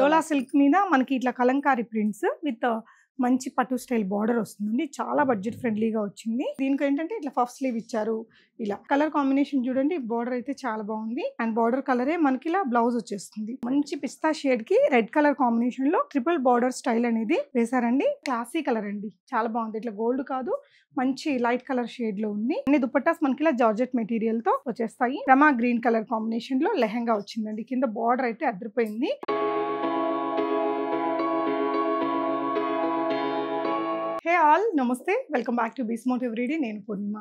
డోలా silk మీద మనకి ఇట్లా కలంకారీ ప్రింట్స్ విత్ మంచి పట్టు స్టైల్ బార్డర్ వస్తుందండి. చాలా బడ్జెట్ ఫ్రెండ్లీగా వచ్చింది. దీనికి ఏంటంటే ఇట్లా పఫ్ స్లీవ్ ఇచ్చారు. ఇలా కలర్ కాంబినేషన్ చూడండి బార్డర్ అయితే చాలా బాగుంది. అండ్ బార్డర్ కలరే మనకి ఇలా బ్లౌజ్ వచ్చేస్తుంది. మంచి పిస్తా షేడ్కి రెడ్ కలర్ కాంబినేషన్లో ట్రిపుల్ బార్డర్ స్టైల్ అనేది వేశారండి. క్లాసీ కలర్ అండి. చాలా బాగుంది. ఇట్లా గోల్డ్ కాదు మంచి లైట్ కలర్ షేడ్లో ఉంది. అన్ని దుపట్టాస్ మనకి ఇలా జార్జెట్ మెటీరియల్తో వచ్చేస్తాయి. రమా గ్రీన్ కలర్ కాంబినేషన్లో లెహంగా వచ్చిందండి. కింద బార్డర్ అయితే అదిరిపోయింది హే ఆల్ నమస్తే. వెల్కమ్ బ్యాక్ టు బిస్మోట్ ఎవ్రీడే నేను పూర్ణిమ.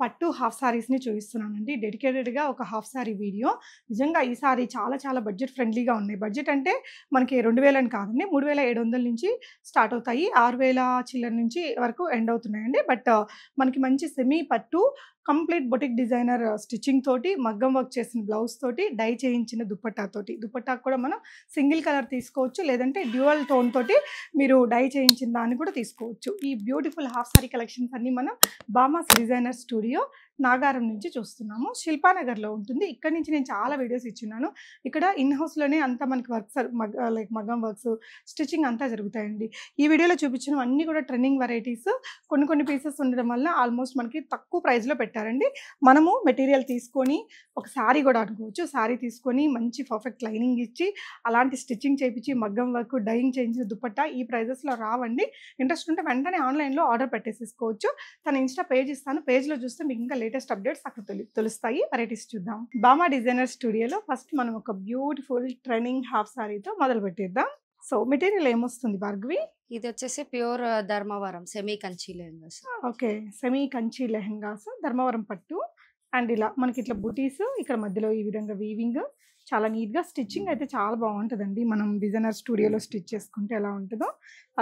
పట్టు హాఫ్ సారీస్ని చూపిస్తున్నానండి. డెడికేటెడ్గా ఒక హాఫ్ సారీ వీడియో నిజంగా ఈ సారీ చాలా చాలా బడ్జెట్ ఫ్రెండ్లీగా ఉన్నాయి. బడ్జెట్ అంటే మనకి రెండు వేలని కాదండి. మూడు వేల ఏడు వందల నుంచి స్టార్ట్ అవుతాయి. ఆరు వేల చిల్లర నుంచి వరకు ఎండ్ అవుతున్నాయండి. బట్ uh, మనకి మంచి సెమీ పట్టు కంప్లీట్ బొటిక్ డిజైనర్ స్టిచ్చింగ్ తోటి మగ్గం వర్క్ చేసిన బ్లౌజ్ తోటి డై చేయించిన దుపట్టా తోటి. దుపట్టా కూడా మనం సింగిల్ కలర్ తీసుకోవచ్చు. లేదంటే డ్యూయల్ టోన్ తోటి మీరు డై చేయించిన దాన్ని కూడా తీసుకోవచ్చు. ఈ బ్యూటిఫుల్ హాఫ్ సారీ కలెక్షన్స్ అన్ని మనం బామాస్ డిజైనర్ స్టూడియో నాగారం నుంచి చూస్తున్నాము. శిల్పానగర్లో ఉంటుంది. ఇక్కడ నుంచి నేను చాలా వీడియోస్ ఇచ్చున్నాను. ఇక్కడ ఇన్హౌస్లోనే అంతా మనకి వర్క్స్ మగ్ లైక్ మగ్గం వర్క్స్ స్టిచ్చింగ్ అంతా జరుగుతాయండి. ఈ వీడియోలో చూపించిన అన్ని కూడా ట్రెండింగ్ వెరైటీస్. కొన్ని కొన్ని పీసెస్ ఉండడం వల్ల ఆల్మోస్ట్ మనకి తక్కువ ప్రైస్లో పెట్టారండి. మనము మెటీరియల్ తీసుకొని ఒక శారీ కూడా అనుకోవచ్చు. శారీ తీసుకొని మంచి పర్ఫెక్ట్ లైనింగ్ ఇచ్చి అలాంటి స్టిచ్చింగ్ చేయించి మగ్గం వర్క్ డైయింగ్ చేయించిన దుపట్టా ఈ ప్రైజెస్లో రావండి. ఇంట్రెస్ట్ ఉంటే వెంటనే ఆన్లైన్లో ఆర్డర్ పెట్టేసేసుకోవచ్చు. తన ఇన్స్టా పేజ్ ఇస్తాను. పేజ్లో చూస్తే మీకు ఇంకా లేటెస్ట్ అప్డేట్స్ అక్కడ తెలు తెలుస్తాయి. వెరైటీస్ చూద్దాం. బామా డిజైనర్ స్టూడియోలో ఫస్ట్ మనం ఒక బ్యూటిఫుల్ ట్రెండింగ్ హాఫ్ సారీతో మొదలు పెట్టేద్దాం. సో మెటీరియల్ ఏమొస్తుంది భార్గవి? ఇది వచ్చేసి pure Dharmavaram semi Kanchi lehengas. Okay semi Kanchi lehengas Dharmavaram పట్టు. అండ్ ఇలా మనకి ఇట్లా బుటీస్ ఇక్కడ మధ్యలో ఈ విధంగా వీవింగ్ చాలా నీట్గా స్టిచ్చింగ్ అయితే చాలా బాగుంటుందండి. మనం డిజైనర్ స్టూడియోలో స్టిచ్ చేసుకుంటే ఎలా ఉంటుందో.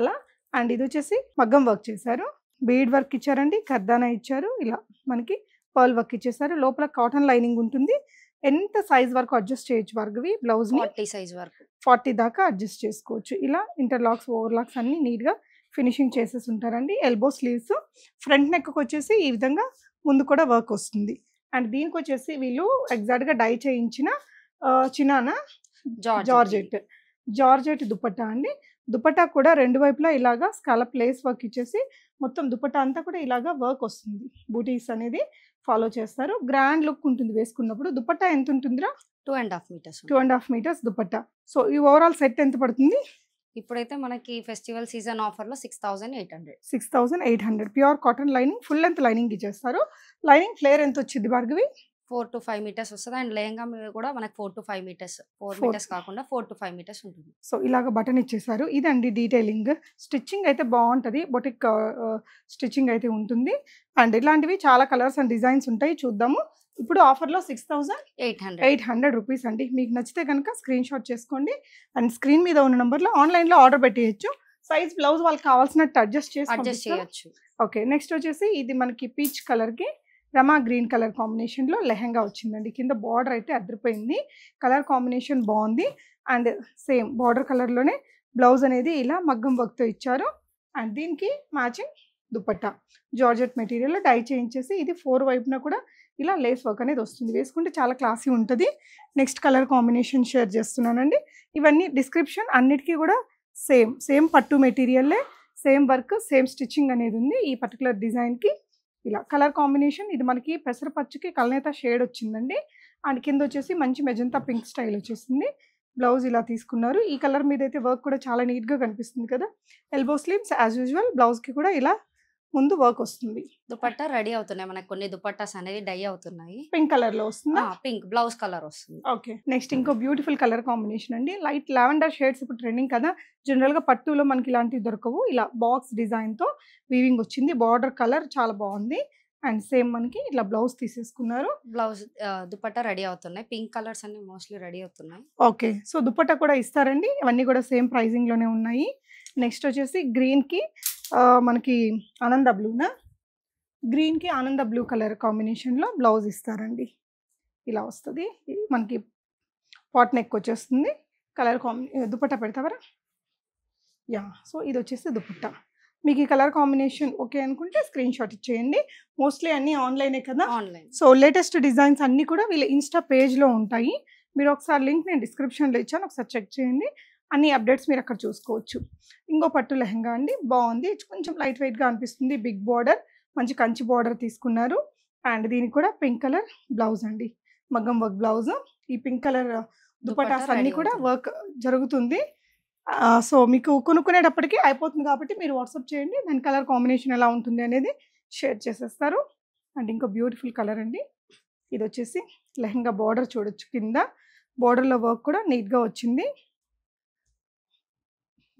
అలా అండ్ ఇది వచ్చేసి మగ్గం వర్క్ చేశారు. బీడ్ వర్క్ ఇచ్చారండి కర్దానా ఇచ్చారు. ఇలా మనకి పర్ల్ వర్క్ ఇచ్చేసారు. లోపల కాటన్ లైనింగ్ ఉంటుంది. ఎంత సైజ్ వరకు అడ్జస్ట్ చేయొచ్చు బ్లౌజ్ని ఫార్టీ సైజ్ వరకు. ఫార్టీ దాకా అడ్జస్ట్ చేసుకోవచ్చు. ఇలా ఇంటర్లాక్స్ ఓవర్లాక్స్ అన్ని నీట్గా ఫినిషింగ్ చేసేసి ఉంటారండి. Elbow sleeves. ఫ్రంట్ నెక్కి వచ్చేసి ఈ విధంగా ముందు కూడా వర్క్ వస్తుంది. అండ్ దీనికి వచ్చేసి వీళ్ళు ఎగ్జాక్ట్గా డై చేయించిన ఆ, చిన్నాన జార్జెట్. జార్జెట్ దుపట్టా అండి. దుపట్టా కూడా రెండు వైపులా ఇలాగా స్కాలప్ లేస్ వర్క్ ఇచ్చేసి మొత్తం దుపట్టా అంతా కూడా ఇలాగా వర్క్ వస్తుంది. బూటీస్ అనేది ఫాలో చేస్తారు. గ్రాండ్ లుక్ ఉంటుంది వేసుకున్నప్పుడు. దుపట్టా ఎంత ఉంటుందిరా? Two and half metres two and half metres dupatta. So ఈ ఓవరాల్ సెట్ ఎంత పడుతుంది? ఇప్పుడైతే మనకి ఫెస్టివల్ సీజన్ ఆఫర్లో six thousand eight hundred six thousand eight hundred pure cotton lining full length lining ఇచ్చేస్తారు లైనింగ్ ఫ్లేర్ ఎంత వచ్చింది Bhargavi? Four to five metres వస్తుంది. అండ్ లెహంగా మీద కూడా మనకి four to five metres. Four. Metres కాకుండా ఫోర్ టు ఫైవ్ మీటర్స్ ఉంటుంది. So ఇలాగ బటన్ ఇచ్చేసారు. ఇదండి డీటెయిలింగ్ స్టిచ్చింగ్ అయితే బాగుంటుంది. బొటిక్ స్టిచ్చింగ్ అయితే ఉంటుంది. అండ్ ఇలాంటివి చాలా కలర్స్ అండ్ డిజైన్స్ ఉంటాయి. చూద్దాము. ఇప్పుడు ఆఫర్లో six thousand eight hundred eight hundred rupees అండి. మీకు నచ్చితే కనుక స్క్రీన్ షాట్ చేసుకోండి. అండ్ స్క్రీన్ మీద ఉన్న నెంబర్లో ఆన్లైన్లో ఆర్డర్ పెట్టేయచ్చు. సైజ్ బ్లౌజ్ వాళ్ళకి కావాల్సినట్టు అడ్జస్ట్ చేసి అడ్జస్ట్. చేయొచ్చు. ఓకే. నెక్స్ట్ వచ్చేసి ఇది మనకి పీచ్ కలర్కి రమా గ్రీన్ కలర్ కాంబినేషన్లో లెహంగా వచ్చిందండి. కింద బార్డర్ అయితే అదిరిపోయింది కలర్ కాంబినేషన్ బాగుంది. అండ్ సేమ్ బార్డర్ కలర్లోనే బ్లౌజ్ అనేది ఇలా మగ్గం వర్క్తో ఇచ్చారు. అండ్ దీనికి మ్యాచింగ్ దుపట్టా. జార్జెట్ మెటీరియల్లో డై చేయించేసి ఇది ఫోర్ వైపున కూడా ఇలా లేస్ వర్క్ అనేది వస్తుంది. వేసుకుంటే చాలా క్లాసీ ఉంటుంది. నెక్స్ట్ కలర్ కాంబినేషన్ షేర్ చేస్తున్నానండి. ఇవన్నీ డిస్క్రిప్షన్ అన్నిటికీ కూడా సేమ్ సేమ్ పట్టు మెటీరియల్లే సేమ్ వర్క్ సేమ్ స్టిచ్చింగ్ అనేది ఉంది ఈ పర్టికులర్ డిజైన్కి. ఇలా కలర్ కాంబినేషన్ ఇది మనకి పెసరపచ్చుకి కలనేత షేడ్ వచ్చిందండి. అండ్ కింద వచ్చేసి మంచి మెజంతా పింక్ స్టైల్ వచ్చేసింది. బ్లౌజ్ ఇలా తీసుకున్నారు. ఈ కలర్ మీద అయితే వర్క్ కూడా చాలా నీట్గా కనిపిస్తుంది కదా. ఎల్బో స్లీవ్స్ యాజ్ యూజువల్ బ్లౌజ్కి కూడా ఇలా ముందు వర్క్ వస్తుంది. దుపట్టా రెడీ అవుతున్నాయి. మనకి కొన్ని దుపట్టాస్ అనేవి డై అవుతున్నాయి. పింక్ కలర్లో వస్తుందా? పింక్ బ్లౌజ్ కలర్ వస్తుంది. ఓకే. నెక్స్ట్ ఇంకో బ్యూటిఫుల్ కలర్ కాంబినేషన్ అండి. లైట్ లావెండర్ షేడ్స్ ఇప్పుడు ట్రెండింగ్ కదా. జనరల్గా పట్టులో మనకి ఇలాంటివి దొరకవు. ఇలా బాక్స్ డిజైన్తో వీవింగ్ వచ్చింది. బార్డర్ కలర్ చాలా బాగుంది. అండ్ సేమ్ మనకి ఇట్లా బ్లౌజ్ తీసేసుకున్నారు. బ్లౌజ్ దుపట్టా రెడీ అవుతున్నాయి. పింక్ కలర్స్ అన్ని మోస్ట్లీ రెడీ అవుతున్నాయి. ఓకే. సో దుపట్టా కూడా ఇస్తారండి. ఇవన్నీ కూడా సేమ్ ప్రైజింగ్లోనే ఉన్నాయి. నెక్స్ట్ వచ్చేసి గ్రీన్కి మనకి ఆనంద బ్లూనా గ్రీన్కి ఆనంద బ్లూ కలర్ కాంబినేషన్లో బ్లౌజ్ ఇస్తారండి. ఇలా వస్తుంది. ఇది మనకి పాట్ నెక్ వచ్చేస్తుంది. కలర్ కాంబి దుపట్టా పెడతావరా? యా సో ఇది వచ్చేసి దుపట్టా. మీకు ఈ కలర్ కాంబినేషన్ ఓకే అనుకుంటే స్క్రీన్ షాట్ ఇచ్చేయండి. మోస్ట్లీ అన్నీ ఆన్లైనే కదా? ఆన్లైన్ సో లేటెస్ట్ డిజైన్స్ అన్నీ కూడా వీళ్ళ ఇన్స్టా పేజ్లో ఉంటాయి. మీరు ఒకసారి లింక్ నేను డిస్క్రిప్షన్లో ఇచ్చాను. ఒకసారి చెక్ చేయండి. అన్ని అప్డేట్స్ మీరు అక్కడ చూసుకోవచ్చు. ఇంకో పట్టు లెహంగా అండి. బాగుంది. కొంచెం లైట్ వెయిట్గా అనిపిస్తుంది. Big border. మంచి కంచి బార్డర్ తీసుకున్నారు. అండ్ దీనికి కూడా పింక్ కలర్ బ్లౌజ్ అండి. మగ్గం వర్క్ బ్లౌజ్. ఈ పింక్ కలర్ దుపటాస్ అన్ని కూడా. వర్క్ జరుగుతుంది. సో మీకు కొనుక్కునేటప్పటికి అయిపోతుంది కాబట్టి మీరు వాట్సాప్ చేయండి. దాని కలర్ కాంబినేషన్ ఎలా ఉంటుంది అనేది షేర్ చేసేస్తారు. అండ్ ఇంకో బ్యూటిఫుల్ కలర్ అండి. ఇది వచ్చేసి లెహంగా బార్డర్ చూడొచ్చు కింద. బార్డర్లో వర్క్ కూడా నీట్గా వచ్చింది.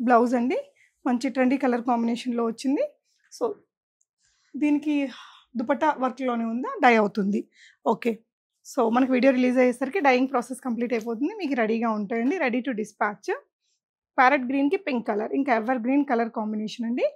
బ్లౌజ్ అండి. మంచి ట్రెండీ కలర్ కాంబినేషన్లో వచ్చింది. సో దీనికి దుపట్టా వర్క్లోనే ఉందా? డై అవుతుంది. ఓకే. సో మనకి వీడియో రిలీజ్ అయ్యేసరికి డైయింగ్ ప్రాసెస్ కంప్లీట్ అయిపోతుంది. మీకు రెడీగా ఉంటాయండి. Ready to dispatch. ప్యారెట్ గ్రీన్కి పింక్ కలర్. ఇంకా ఎవర్ గ్రీన్ కలర్ కాంబినేషన్ అండి.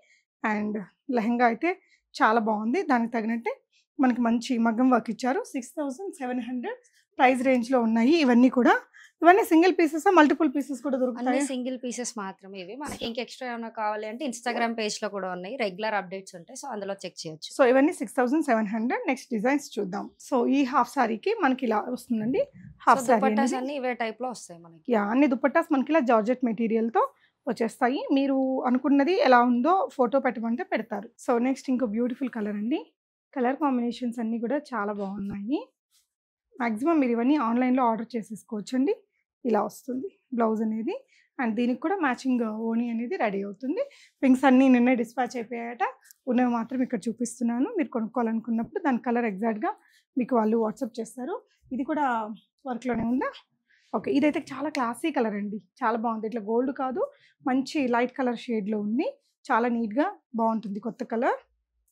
అండ్ లెహంగా అయితే చాలా బాగుంది. దానికి తగినట్టే మనకి మంచి మగ్గం వర్క్ ఇచ్చారు. Six thousand seven hundred price రేంజ్లో ఉన్నాయి. ఇవన్నీ కూడా ఇవన్నీ సింగిల్ పీసెస్ మల్టిపుల్ పీసెస్ కూడా దొరుకుతాయి? సింగిల్ పీసెస్ మాత్రమే ఇవి. మనకి ఇంకా ఎక్స్ట్రా ఏమైనా కావాలి అంటే ఇన్స్టాగ్రామ్ పేజ్లో కూడా ఉన్నాయి. రెగ్యులర్ అప్డేట్స్ ఉంటాయి. సో అందులో చెక్ చేయొచ్చు. సో ఇవన్నీ six thousand seven hundred next designs చూద్దాం. సో ఈ హాఫ్ సారీకి మనకి ఇలా వస్తుందండి. హాఫ్ సారీ అన్ని ఇవే టైప్లో వస్తాయి మనకి. యా అన్ని దుపట్టాస్ మనకి ఇలా జార్జెట్ మెటీరియల్తో వచ్చేస్తాయి. మీరు అనుకున్నది ఎలా ఉందో ఫోటో పెట్టమంటే పెడతారు. సో నెక్స్ట్ ఇంకో బ్యూటిఫుల్ కలర్ అండి. కలర్ కాంబినేషన్స్ అన్నీ కూడా చాలా బాగున్నాయి. మ్యాక్సిమం మీరు ఇవన్నీ ఆన్లైన్లో ఆర్డర్ చేసేసుకోవచ్చు అండి ఇలా వస్తుంది బ్లౌజ్ అనేది. అండ్ దీనికి కూడా మ్యాచింగ్ ఓనీ అనేది రెడీ అవుతుంది. పింక్స్ అన్నీ నిన్నే డిస్పాచ్ అయిపోయాయట. ఉన్నవి మాత్రం ఇక్కడ చూపిస్తున్నాను. మీరు కొనుక్కోవాలనుకున్నప్పుడు దాని కలర్ ఎగ్జాక్ట్గా మీకు వాళ్ళు వాట్సాప్ చేస్తారు. ఇది కూడా వర్క్లోనే ఉందా? ఓకే ఇదైతే చాలా క్లాసీ కలర్ అండి. చాలా బాగుంది. ఇట్లా గోల్డ్ కాదు మంచి లైట్ కలర్ షేడ్లో ఉంది. చాలా నీట్గా బాగుంటుంది కొత్త కలర్.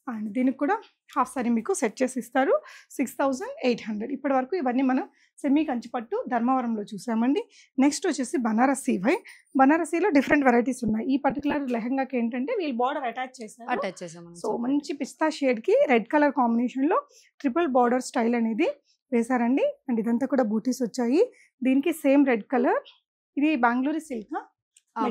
అండ్ దీనికి కూడా హాఫ్ సారీ మీకు సెట్ చేసి ఇస్తారు. Six thousand eight hundred. ఇప్పటి వరకు ఇవన్నీ మనం సెమీ కంచిపట్టు ధర్మవరంలో చూసామండి. నెక్స్ట్ వచ్చేసి బనారసీ వై. బనారసీలో డిఫరెంట్ వెరైటీస్ ఉన్నాయి. ఈ పర్టికులర్ లెహంగాకి ఏంటంటే వీళ్ళు బార్డర్ అటాచ్ చేశారు. అటాచ్ చేసాం మనం సో మంచి పిస్తా షేడ్కి రెడ్ కలర్ కాంబినేషన్లో ట్రిపుల్ బార్డర్ స్టైల్ అనేది వేశారండి. అండ్ ఇదంతా కూడా బూటీస్ వచ్చాయి. దీనికి సేమ్ రెడ్ కలర్. ఇది బెంగళూరు సిల్క్.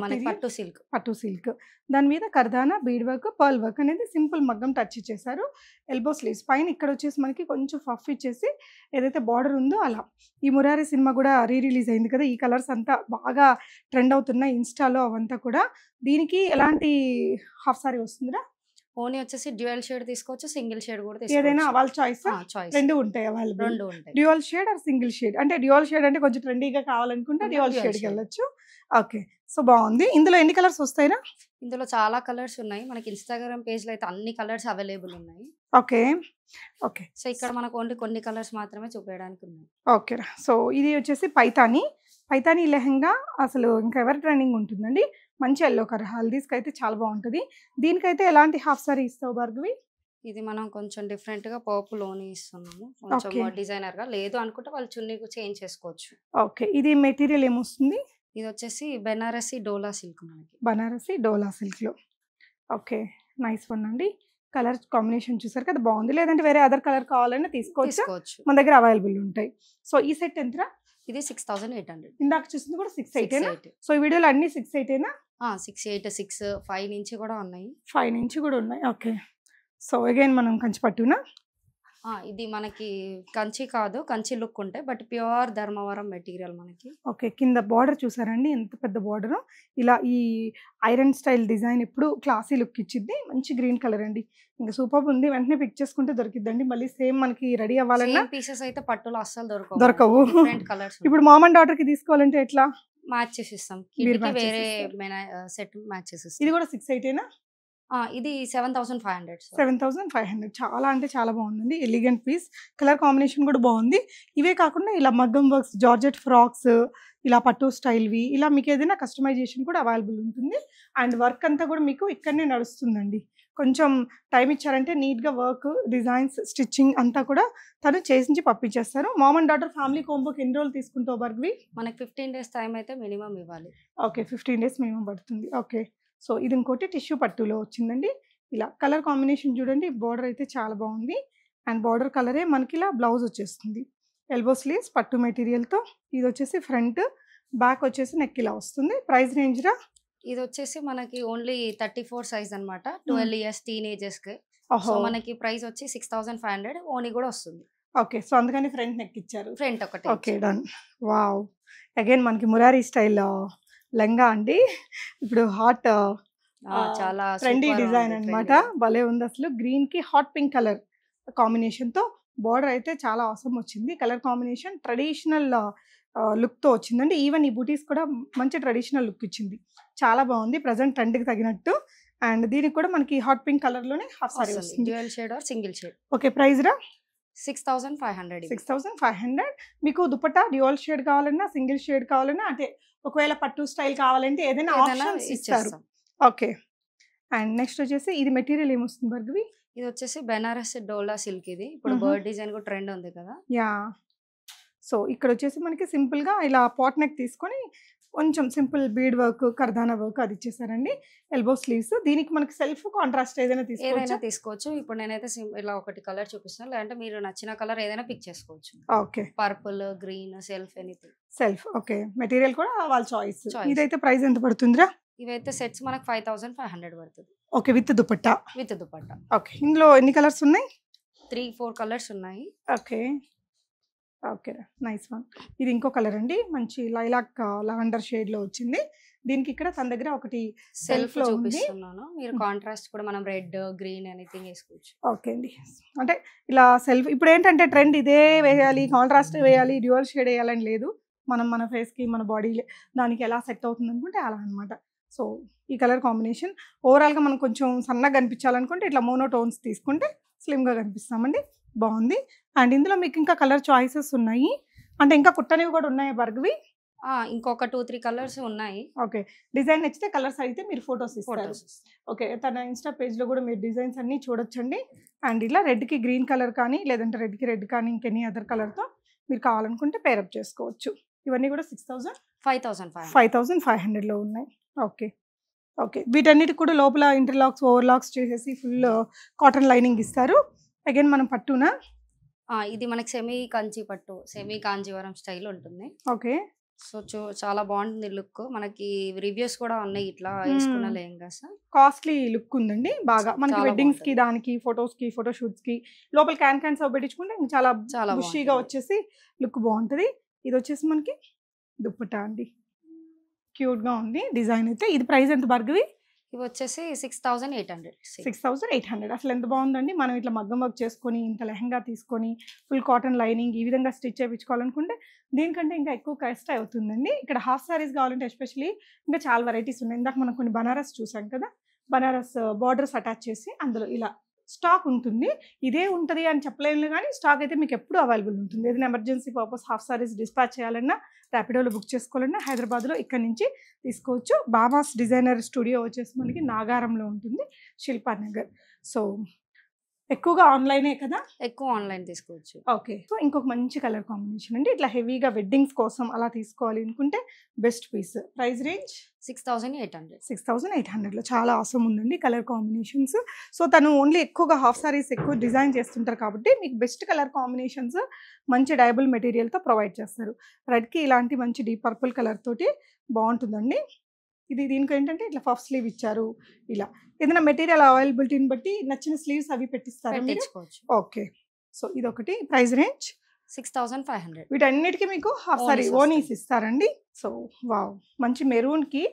మనకి. పట్టు సిల్క్. పట్టు సిల్క్. దాని మీద కర్దానా బీడ్ వర్క్ పర్ల్ వర్క్ అనేది సింపుల్ మగ్గం టచ్ ఇచ్చేసారు ఎల్బో స్లీవ్స్. పైన ఇక్కడ వచ్చేసి మనకి కొంచెం ఫఫ్ ఇచ్చేసి ఏదైతే బార్డర్ ఉందో అలా. ఈ మురారి సినిమా కూడా రీ రిలీజ్ అయింది కదా ఈ కలర్స్ అంతా బాగా ట్రెండ్ అవుతున్నాయి ఇన్స్టాలో అవంతా కూడా. దీనికి ఎలాంటి హాఫ్ సారీ వస్తుందిరా? ఓనీ వచ్చేసి డ్యూయల్ షేడ్ తీసుకోవచ్చు సింగిల్ షేడ్ కూడా ఏదైనా వాళ్ళ చాయిస్ రెండు ఉంటాయి అవైలబుల్ రెండు ఉంటాయి. Dual shade or single shade? అంటే డ్యూయల్ షేడ్ అంటే కొంచెం ట్రెండీగా కావాలనుకుంటే డ్యూయల్ షేడ్కి. వెళ్ళొచ్చు. ఓకే. సో బాగుంది. ఇందులో ఎన్ని కలర్స్ వస్తాయినా ఇందులో చాలా కలర్స్ ఉన్నాయి. మనకి ఇన్స్టాగ్రామ్ పేజ్లో అయితే అన్ని కలర్స్ అవైలబుల్ ఉన్నాయి. ఓకే. ఓకే. సో ఇక్కడ మనకు ఓన్లీ కొన్ని కలర్స్ మాత్రమే చూపించడానికి ఉన్నాయి. ఓకే సో ఇది వచ్చేసి పైతాని. పైతాని లెహంగా అసలు ఇంకా ఎవరి ట్రెండింగ్ ఉంటుందండి? మంచి ఎల్లో కలర్. హల్దీస్కి అయితే చాలా బాగుంటుంది. దీనికైతే ఎలాంటి హాఫ్ సారీ ఇస్తావు భార్గవి? ఇది మనం కొంచెం డిఫరెంట్గా పర్పుల్ ఓనీ ఇస్తున్నాము. కొంచెం. డిజైనర్గా. లేదు అనుకుంటే వాళ్ళు చున్నీ చేంజ్ చేసుకోవచ్చు. ఓకే. ఇది మెటీరియల్ ఏమొస్తుంది? ఇది వచ్చేసి బెనారసి డోలా సిల్క్ మనకి. బనారసి డోలా సిల్క్లో. ఓకే నైస్ వన్ అండి. కలర్ కాంబినేషన్ చూసారు కదా బాగుంది. లేదంటే వేరే అదర్ కలర్ కావాలన్నా తీసుకోవచ్చు. తీసుకోవచ్చు. మన దగ్గర అవైలబుల్ ఉంటాయి. సో ఈ సెట్ ఎంతరా ఇది సిక్స్ థౌసండ్ ఎయిట్ హండ్రెడ్. ఇందాక చూసింది కూడా సిక్స్ ఎయిటేనా ఎయిట్. సో ఈ వీడియోలో అన్ని సిక్స్ ఎయిటేనా సిక్స్ ఎయిట్ సిక్స్ ఫైవ్ నుంచి కూడా ఉన్నాయి. ఫైవ్ నుంచి కూడా ఉన్నాయి. ఓకే. సో అగైన్ మనం కంచి పట్టునా? ఇది మనకి కంచి కాదు కంచి లుక్ ఉంటాయి బట్ ప్యూర్ ధర్మవరం మెటీరియల్ మనకి. ఓకే కింద బార్డర్ చూసారండి ఎంత పెద్ద బార్డర్. ఇలా ఈ ఐరన్ స్టైల్ డిజైన్ ఇప్పుడు క్లాసీ లుక్ ఇచ్చింది మంచి గ్రీన్ కలర్ అండి. ఇంకా సూపర్ ఉంది వెంటనే పిక్ చేసుకుంటే దొరికిద్దండి. మళ్ళీ సేమ్ మనకి రెడీ అవ్వాలన్నా పీసెస్ అయితే పట్టులో అస్సలు దొరకవు. దొరకవు. ఇప్పుడు మామ్ అండ్ డాటర్కి తీసుకోవాలంటే ఎట్లా? మ్యాచ్ కిడ్కి match వేరే. సెట్ మ్యాచ్ ఇది చేసిస్తాం కూడా సిక్స్ ఎయిటేనా ఇది seven thousand five hundred seven thousand five hundred. చాలా అంటే చాలా బాగుందండి. ఎలిగెంట్ పీస్ కలర్ కాంబినేషన్ కూడా బాగుంది. ఇవే కాకుండా ఇలా మగ్గం వర్క్స్ జార్జెట్ ఫ్రాక్స్ ఇలా పట్టు స్టైల్వి ఇలా మీకు ఏదైనా కస్టమైజేషన్ కూడా అవైలబుల్ ఉంటుంది. అండ్ వర్క్ అంతా కూడా మీకు ఇక్కడనే నడుస్తుందండి. కొంచెం టైం ఇచ్చారంటే నీట్గా వర్క్ డిజైన్స్ స్టిచ్చింగ్ అంతా కూడా తను చేసించి పంపించేస్తారు. మామ్ అండ్ డాటర్ ఫ్యామిలీ కోంబోకి ఎన్ని రోజులు తీసుకుంటావు బర్గ్వి మనకి ఫిఫ్టీన్ డేస్ టైం అయితే మినిమం ఇవ్వాలి. ఓకే ఫిఫ్టీన్ డేస్ మినిమం పడుతుంది. ఓకే సో ఇది ఇంకోటి టిష్యూ పట్టులో వచ్చిందండి. ఇలా కలర్ కాంబినేషన్ చూడండి బార్డర్ అయితే చాలా బాగుంది. అండ్ బార్డర్ కలరే మనకి ఇలా బ్లౌజ్ వచ్చేస్తుంది. ఎల్బో స్లీవ్స్ పట్టు మెటీరియల్తో ఇది వచ్చేసి ఫ్రంట్ బ్యాక్ వచ్చేసి నెక్ ఇలా వస్తుంది. ప్రైస్ రేంజ్ రా ఇది వచ్చేసి మనకి ఓన్లీ థర్టీ ఫోర్ సైజ్ అనమాట ట్వెల్వ్ ఇయర్స్ టీనేజెస్కి సో మనకి ప్రైస్ వచ్చి సిక్స్ థౌసండ్ ఫైవ్ హండ్రెడ్ ఓనీ కూడా వస్తుంది. ఓకే. సో అందుకని ఫ్రంట్ నెక్ ఇచ్చారు. ఫ్రంట్ ఒకటి ఓకే డన్. వావ్! అగైన్ మనకి మురారీ స్టైల్ లెంగా అండి. ఇప్పుడు హాట్ చాలా ట్రెండీ డిజైన్ trendy. భలే ఉంది అసలు. గ్రీన్కి హాట్ పింక్ కలర్ కాంబినేషన్తో బార్డర్ అయితే చాలా అవసరం వచ్చింది. కలర్ కాంబినేషన్ ట్రెడిషనల్ లుక్తో వచ్చిందండి. ఈవెన్ ఈ బూటీస్ కూడా మంచి ట్రెడిషనల్ లుక్ ఇచ్చింది. చాలా బాగుంది. ప్రజెంట్ ట్రెండ్కి తగినట్టు. అండ్ దీనికి కూడా మనకి హాట్ పింక్ కలర్లోనే హాఫ్ సారీ వస్తుంది. వస్తుంది. Dual shade or single shade. Okay price రా? Six thousand five hundred six thousand five hundred. మీకు దుపట్టా డ్యూయల్ షేడ్ కావాలన్నా సింగిల్ షేడ్ కావాలన్నా అంటే ఒకవేళ పట్టు స్టైల్ కావాలంటే ఏదైనా ఆప్షన్స్ ఇస్తారు. ఓకే. అండ్ నెక్స్ట్ వచ్చేసి ఇది మెటీరియల్ ఏమొస్తుంది భార్గవి? ఇది వచ్చేసి బెనారస్ డోలా సిల్క్ ఇది. ఇప్పుడు. బర్డ్ డిజైన్ కూడా ట్రెండ్ ఉంది కదా. యా. సో ఇక్కడ వచ్చేసి మనకి సింపుల్గా ఇలా పాట్ నెక్ తీసుకొని కొంచెం సింపుల్ బీడ్ వర్క్ కర్దానా వర్క్ అది ఇచ్చేసారండి. ఎల్బో స్లీవ్స్ దీనికి మనకి సెల్ఫ్ కాంట్రాస్ట్ ఏదైనా ఏదైనా తీసుకోవచ్చు. తీసుకోవచ్చు ఇప్పుడు నేనైతే ఇలా ఒకటి కలర్ చూపిస్తాను లేదంటే మీరు నచ్చిన కలర్ ఏదైనా పిక్ చేసుకోవచ్చు. Okay. Purple green self anything self okay. Material కూడా వాళ్ళ చాయిస్. ఇదైతే ప్రైస్ ఎంత పడుతుందిరా? ఇవైతే సెట్స్ మనకు ఫైవ్ థౌసండ్ ఫైవ్ హండ్రెడ్ పడుతుంది. Okay. With dupatta? With dupatta. Okay. ఇందులో ఎన్ని కలర్స్ ఉన్నాయి? త్రీ ఫోర్ కలర్స్ ఉన్నాయి. ఓకే. Okay nice one. ఇది ఇంకో కలర్ అండి. మంచి లైలాక్ లావెండర్ షేడ్లో వచ్చింది. దీనికి ఇక్కడ తన దగ్గర ఒకటి సెల్ఫ్లో. చూపిస్తున్నాను. మీరు. కాంట్రాస్ట్ కూడా మనం రెడ్ గ్రీన్ ఎనీథింగ్ వేసుకోవచ్చు. ఓకే అండి. అంటే ఇలా సెల్ఫ్ ఇప్పుడు ఏంటంటే ట్రెండ్ ఇదే వేయాలి కాంట్రాస్ట్ వేయాలి డ్యూయల్ షేడ్ వేయాలని లేదు. మనం మన ఫేస్కి మన బాడీ దానికి ఎలా సెట్ అవుతుంది అనుకుంటే అలా అనమాట సో ఈ కలర్ కాంబినేషన్. ఓవరాల్గా మనం కొంచెం సన్నగా కనిపించాలనుకుంటే ఇట్లా మోనోటోన్స్ తీసుకుంటే స్లిమ్గా కనిపిస్తామండి. బాగుంది. అండ్ ఇందులో మీకు ఇంకా కలర్ చాయిసెస్ ఉన్నాయి. అంటే ఇంకా కుట్టనివి కూడా ఉన్నాయి బర్గ్వి ఇంకొక టూ త్రీ కలర్స్ ఉన్నాయి. ఓకే. డిజైన్ నచ్చితే కలర్స్ అయితే మీరు ఫొటోస్ ఇస్తారు. Photos okay. తన ఇన్స్టా పేజ్లో కూడా మీరు డిజైన్స్ అన్నీ చూడొచ్చండి. అండ్ ఇలా రెడ్కి గ్రీన్ కలర్ కానీ లేదంటే రెడ్కి రెడ్ కానీ ఇంకెనీ అదర్ కలర్తో మీరు కావాలనుకుంటే పేరప్ చేసుకోవచ్చు. ఇవన్నీ కూడా six thousand five thousand five five thousand five హండ్రెడ్లో ఉన్నాయి. ఓకే. ఓకే. వీటన్నిటికి కూడా లోపల ఇంటర్లాక్స్ ఓవర్లాక్స్ చేసేసి ఫుల్ కాటన్ లైనింగ్ ఇస్తారు. అగైన్ మనం పట్టున? ఇది మనకి సెమీ కంచి పట్టు సెమీ కాంజీవరం స్టైల్ ఉంటుంది. ఓకే. సో చూ చాలా బాగుంటుంది లుక్. మనకి రివ్యూస్ కూడా ఉన్నాయి ఇట్లా వేసుకున్న మ్మ్. లెహంగాస్. కాస్ట్లీ లుక్ ఉందండి బాగా. మనకి వెడ్డింగ్స్కి. దానికి ఫొటోస్కి ఫోటో షూట్స్కి లోపల క్యాన్ క్యాన్స్ పెట్టించుకుంటే చాలా చాలా బుషీగా బాగుంటుంది. వచ్చేసి లుక్ బాగుంటది. ఇది వచ్చేసి మనకి దుప్పటా అండి. క్యూట్గా ఉంది. డిజైన్ అయితే ఇది ప్రైస్ ఎంత భార్గవి? ఇవి వచ్చేసి six thousand eight hundred six thousand eight hundred. అసలు ఎంత బాగుందండి. మనం ఇట్లా మగ్గం వర్క్ చేసుకొని ఇంత లెహంగా తీసుకొని ఫుల్ కాటన్ లైనింగ్ ఈ విధంగా స్టిచ్ చేయించుకోవాలనుకుంటే దీనికంటే ఇంకా ఎక్కువ కష్ట అవుతుందండి. ఇక్కడ హాఫ్ సారీస్ కావాలంటే ఎస్పెషలీ ఇంకా చాలా వెరైటీస్ ఉన్నాయి. ఇందాక మనం కొన్ని బనారస్ చూసాం కదా? బనారస్ బార్డర్స్ అటాచ్ చేసి అందులో ఇలా స్టాక్ ఉంటుంది. ఇదే ఉంటుంది అని చెప్పలేము కానీ స్టాక్ అయితే మీకు ఎప్పుడు అవైలబుల్ ఉంటుంది. ఏదైనా emergency purpose half saris dispatch చేయాలన్నా ర్యాపిడోలో బుక్ చేసుకోవాలన్నా హైదరాబాద్లో ఇక్కడ నుంచి తీసుకోవచ్చు. బామాస్ డిజైనర్ స్టూడియో వచ్చేసి మనకి నాగారంలో ఉంటుంది. శిల్పా నగర్. సో ఎక్కువగా ఆన్లైనే కదా? ఎక్కువ ఆన్లైన్ తీసుకోవచ్చు. ఓకే. సో ఇంకొక మంచి కలర్ కాంబినేషన్ అండి. ఇట్లా హెవీగా వెడ్డింగ్స్ కోసం అలా తీసుకోవాలి అనుకుంటే best piece. Price range? Six thousand eight hundred. Six thousand eight హండ్రెడ్లో. చాలా అవసరం ఉందండి కలర్ కాంబినేషన్స్. సో తను ఓన్లీ ఎక్కువగా హాఫ్ సారీస్ ఎక్కువ డిజైన్ చేస్తుంటారు కాబట్టి మీకు బెస్ట్ కలర్ కాంబినేషన్స్ మంచి డయబుల్ మెటీరియల్తో ప్రొవైడ్ చేస్తారు. రెడ్కి ఇలాంటి మంచి డీప్ పర్పుల్ కలర్ తోటి బాగుంటుందండి. ఇది దీనికి ఏంటంటే ఇట్లా పఫ్ స్లీవ్ ఇచ్చారు ఇలా. ఏదైనా మెటీరియల్ అవైలబిలిటీని బట్టి నచ్చిన స్లీవ్స్ అవి పెట్టిస్తారు ఓకే. సో ఇది ఒకటి price range? Six thousand five hundred. వీటన్నిటికీ మీకు హాఫ్ సారీ ఓనీస్. ఇస్తారండి. So wow. మంచి మెరూన్కి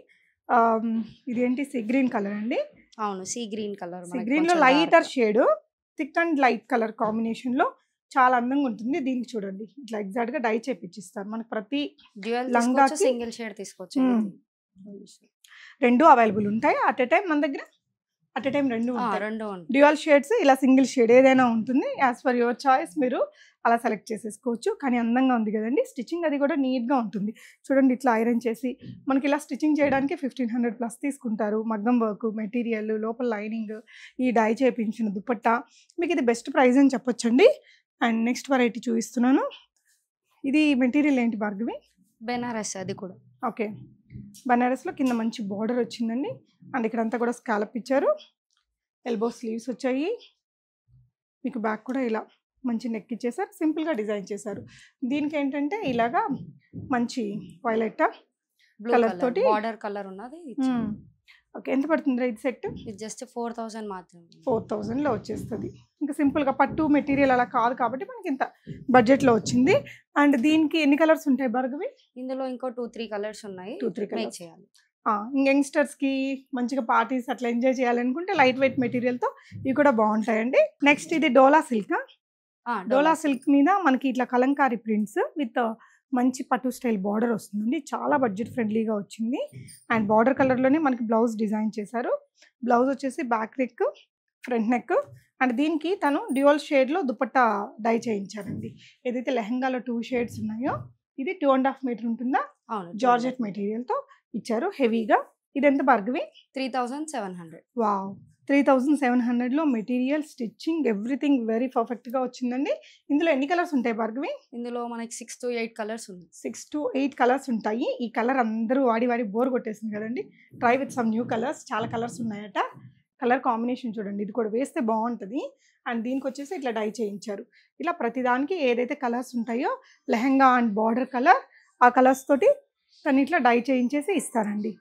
ఇదేంటి? సి గ్రీన్ కలర్ అండి. అవును సీ గ్రీన్ కలర్ సీ గ్రీన్లో lighter shade thick and light colour కాంబినేషన్లో చాలా అందంగా ఉంటుంది. దీనికి చూడండి. ఇట్లా ఎగ్జాక్ట్గా డై చేపించిస్తారు మనకు ప్రతి తీసుకోవచ్చు సింగిల్ షేడ్ తీసుకోవచ్చు. రెండు అవైలబుల్ ఉంటాయి. అట్ ఎ టైం మన దగ్గర అట్ ఎ టైం రెండు రెండు డ్యూయల్ షేడ్స్ ఇలా సింగిల్ షేడ్ ఏదైనా ఉంటుంది. యాజ్ పర్ యువర్ చాయిస్ మీరు అలా సెలెక్ట్ చేసేసుకోవచ్చు. కానీ అందంగా ఉంది కదండి. స్టిచ్చింగ్ అది కూడా నీట్గా ఉంటుంది. చూడండి ఇట్లా ఐరన్ చేసి మనకి ఇలా స్టిచ్చింగ్ చేయడానికి ఫిఫ్టీన్ హండ్రెడ్ ప్లస్ తీసుకుంటారు. మగ్గం వర్క్ మెటీరియల్ లోపల లైనింగ్ ఈ డై చేపించిన దుపట్టా మీకు ఇది బెస్ట్ ప్రైస్ అని చెప్పొచ్చండి. అండ్ నెక్స్ట్ వెరైటీ చూపిస్తున్నాను. ఇది మెటీరియల్ ఏంటి భార్గవి? బెనారస్ అది కూడా. ఓకే. బనారస్లో కింద మంచి బార్డర్ వచ్చిందండి. అండ్ ఇక్కడంతా కూడా స్కాలప్ ఇచ్చారు. ఎల్బో స్లీవ్స్ వచ్చాయి. మీకు బ్యాక్ కూడా ఇలా మంచి నెక్ ఇచ్చేసారు. సింపుల్గా డిజైన్ చేశారు. దీనికి ఏంటంటే ఇలాగా మంచి వైలెట్ కలర్ తోటి- బార్డర్ కలర్ ఉన్నది. ఓకే ఎంత పడుతుంది ఇది సెట్? ఇది జస్ట్ ఫోర్ థౌసండ్ మాత్రమే. ఫోర్ థౌజండ్లో వచ్చేస్తుంది. ఇంకా సింపుల్గా పట్టు మెటీరియల్ అలా కాదు కాబట్టి మనకి ఇంత బడ్జెట్లో వచ్చింది. అండ్ దీనికి ఎన్ని కలర్స్ ఉంటాయి భార్గవి? ఇందులో ఇంకో టూ త్రీ కలర్స్ ఉన్నాయి. టూ త్రీ కలర్స్ చేయాలి. యంగ్స్టర్స్కి మంచిగా పార్టీస్ అట్లా ఎంజాయ్ చేయాలనుకుంటే లైట్ వెయిట్ మెటీరియల్తో ఇవి కూడా బాగుంటాయండి. నెక్స్ట్ ఇది డోలా సిల్క్. డోలా సిల్క్ మీద మనకి ఇట్లా కలంకారీ ప్రింట్స్ విత్ మంచి పట్టు స్టైల్ బార్డర్ వస్తుందండి. చాలా బడ్జెట్ ఫ్రెండ్లీగా వచ్చింది. అండ్ బార్డర్ కలర్లోనే మనకి బ్లౌజ్ డిజైన్ చేశారు. బ్లౌజ్ వచ్చేసి back neck front neck and దీనికి తను డ్యూయల్ షేడ్లో దుపట్టా డై చేయించారండి. ఏదైతే లెహంగాలో టూ షేడ్స్ ఉన్నాయో ఇది టూ అండ్ హాఫ్ మీటర్ ఉంటుందా? జార్జెట్ మెటీరియల్తో ఇచ్చారు. హెవీగా ఇది ఎంత Bhargavi three thousand seven hundred. Wow! Three thousand seven హండ్రెడ్లో మెటీరియల్ స్టిచ్చింగ్ ఎవ్రీథింగ్ వెరీ పర్ఫెక్ట్గా వచ్చిందండి. ఇందులో ఎన్ని కలర్స్ ఉంటాయి భార్గవి ఇందులో మనకి సిక్స్ టు ఎయిట్ కలర్స్ ఉన్నాయి. సిక్స్ టు ఎయిట్ కలర్స్ ఉంటాయి. ఈ కలర్ అందరూ వాడి వాడి బోర్ కొట్టేసింది కదండి. Try with some new colours. చాలా కలర్స్ ఉన్నాయట. కలర్ కాంబినేషన్ చూడండి. ఇది కూడా వేస్తే బాగుంటుంది. అండ్ దీనికి వచ్చేసి ఇట్లా డై చేయించారు. ఇలా ప్రతిదానికి ఏదైతే కలర్స్ ఉంటాయో లెహంగా అండ్ బార్డర్ కలర్ ఆ కలర్స్ తోటి తను ఇట్లా డై చేయించేసి ఇస్తారండి.